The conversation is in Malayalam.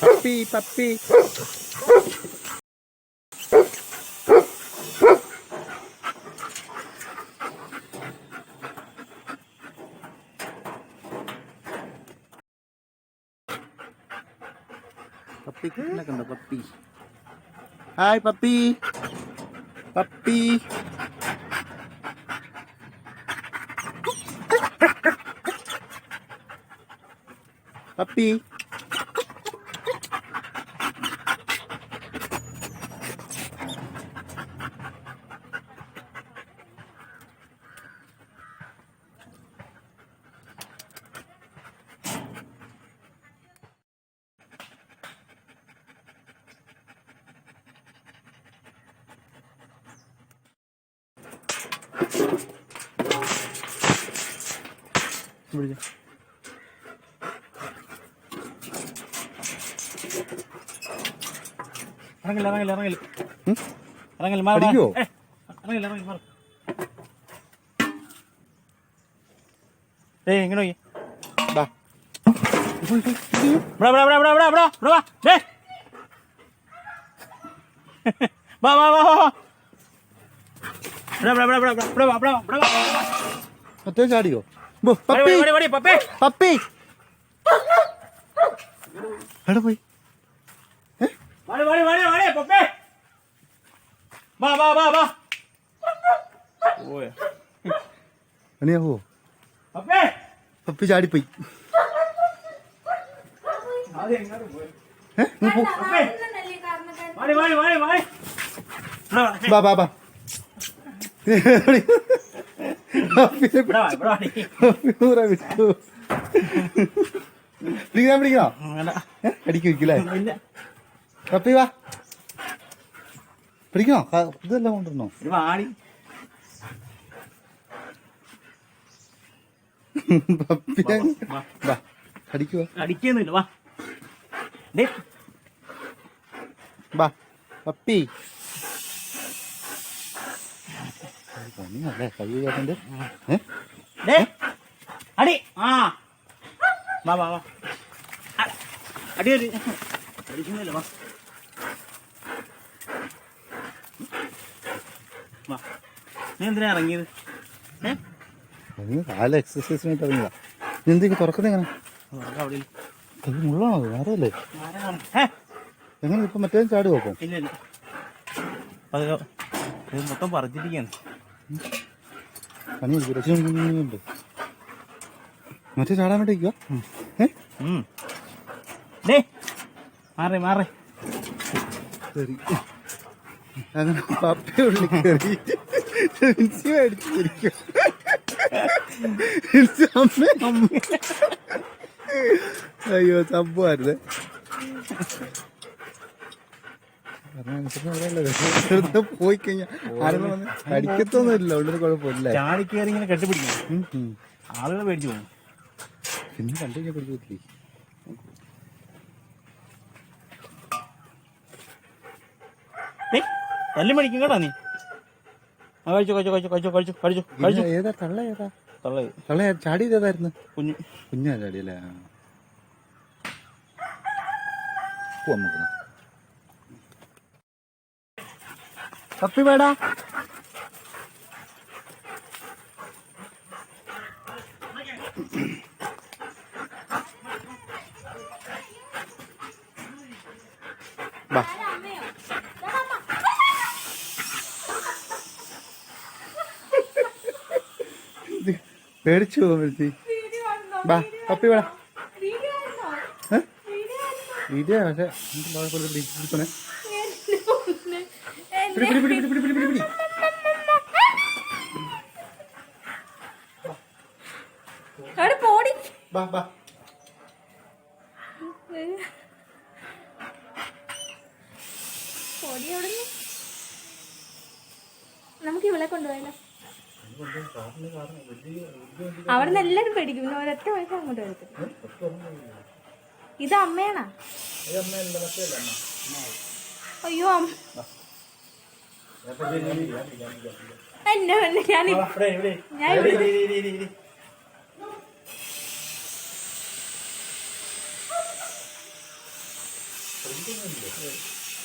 പപ്പി പപ്പി പപ്പി കുട്ടിനെ കണ്ടോ puppy hi puppy puppy puppy വിളിക്കാം ഇറങ്ങില്ല ഇറങ്ങില്ല ഇറങ്ങില്ല? ഇറങ്ങില്ല മാറി പഠിക്കുവോ? ഇറങ്ങില്ല ഇറങ്ങില്ല മാറി. ഏയ് ഇങ്ങനെ നോക്കി. ചാടിയോ പപ്പേ. പപ്പി. എവിടെ പോയി. വടി വാടി വാടി വാടി പപ്പേ. വാ വാ വാ വാ. ഓയ പണിയാവോ പപ്പേ. പപ്പി ചാടിപ്പോയി. ആദ്യം എങ്ങോട്ട് പോയി. ഏ? നീ പോ. പപ്പേ. വടി വടി വടി വടി ഇവിടെ വാ, ബാ ബാ ബാ പിടിക്കണം പിടിക്കണോ? അടിക്ക് ഇല്ല. പപ്പി വാ. പിടിക്കണോ? ഇതെല്ലാം കൊണ്ടുവരണോ? ഒരു വാടി. വാ, വാ. പപ്പി പണിയല്ലേ കൈ ദേ. അടി. ആ. വാ വാ വാ. അടി അടി. അടിക്കുന്നില്ല വാ. നീ എന്തിനാ ഇറങ്ങിയത്? കാല എക്സസൈസിനായിട്ട് ഇറങ്ങിയതാ. നീ എന്തൊക്കെ തുറക്കുന്നത് എങ്ങനെ അവിടെ അവിടെ ഇല്ല. അത് മുള്ളാണോ? അത് വേറെയല്ലേ? എങ്ങനെ ഇപ്പൊ മറ്റേ ചാടി നോക്കും? ഇല്ല ഇല്ല. അത് ഇത് മൊത്തം പറിച്ചിരിക്കുകയാണ് പണി ഉണ്ട്. മറ്റേ ചാടാൻ ഏ? മാറി മാറി. ശരി. അങ്ങനെ പപ്പി ഉള്ളിൽ കയറി ജിൻസി മേടിച്ചിരിക്കും. ജിൻസി അമ്മ അമ്മ. അയ്യോ സംഭവമായിരുന്നേ. പോയി കഴിഞ്ഞാൽ ആരെങ്കിലും വന്ന് കടിക്കത്തൊന്നുമില്ല. ഉള്ളിൽ കുഴപ്പമില്ല. ചാടി കയറി ഇങ്ങനെ. ആളുകൾ പേടിച്ചു പോകും പിന്നെ കണ്ടു കഴിഞ്ഞാൽ പിടിക്കത്തില്ലേ ഏയ് തല്ലി മേടിക്കും കേട്ടോ നീ. ആ കഴിച്ചു കഴിച്ചു കഴിച്ചു കഴിച്ചു കഴിച്ചു കഴിച്ചു. ഏതാ തള്ള ഏതാ? തള്ള. തള്ള ചാടി ഏതായിരുന്നു കുഞ്ഞു. കുഞ്ഞാ ചാടിയല്ലേ? ആ. പോവാം നമുക്ക് എന്നാ. പപ്പി വേടാ. വാ ഇത് പേടിച്ചു പോകുമ്പോഴത്തി വാ പപ്പി വേടാ ഏ? വീഡിയോ പക്ഷെ എനിക്ക് കുഴപ്പമില്ല പിടി, പിടിക്കണേ. പിടി, പിടി, പിടി, പിടി, പിടി, പിടി, പിടി, പിടി. അവിടെ പോടി വാ, വാ. പോടി അവിടുന്ന് നമുക്ക് ഇവിടെ കൊണ്ടുപോയാലോ അവിടെ നിന്ന് എല്ലാരും പേടിക്കും. പിന്നെ ഒരൊറ്റ വയസ്സ് അങ്ങോട്ട് വരത്തില്ല. ഇത് അമ്മയാണാ? അയ്യോ അമ്മ. എന്നെ ഞാൻ. ഞാൻ ഇവിടെ,